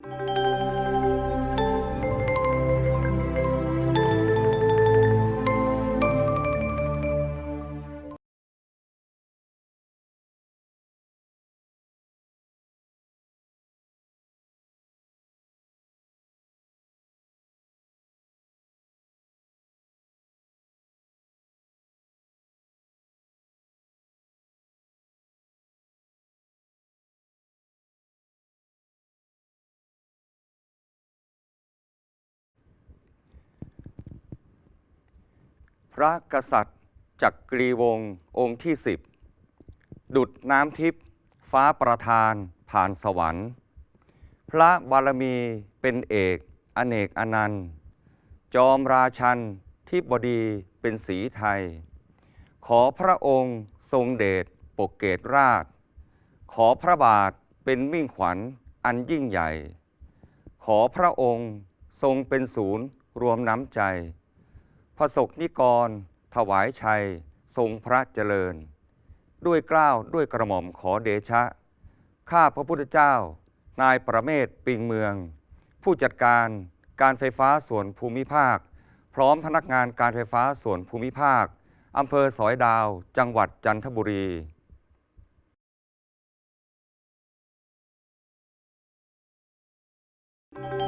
พ ระกษัตริย์จักรีวงศ์องค์ที่สิบดุดน้ำทิพย์ฟ้าประทานผ่านสวรรค์ พระบารมีเป็นเอกอเนกอนันต์ จอมราชันทิบดีเป็นสีไทย ขอพระองค์ทรงเดชปกเกตราช ขอพระบาทเป็นมิ่งขวัญอันยิ่งใหญ่ ขอพระองค์ทรงเป็นศูนย์รวมน้ำใจ พระศกนิกร ถวายชัย ทรงพระเจริญ ด้วยเกล้าวด้วยกระหม่อมขอเดชะ ข้าพระพุทธเจ้า นายประเมศปิงเมือง ผู้จัดการการไฟฟ้าส่วนภูมิภาค พร้อมพนักงานการไฟฟ้าส่วนภูมิภาคอำเภอสอยดาว จังหวัดจันทบุรีข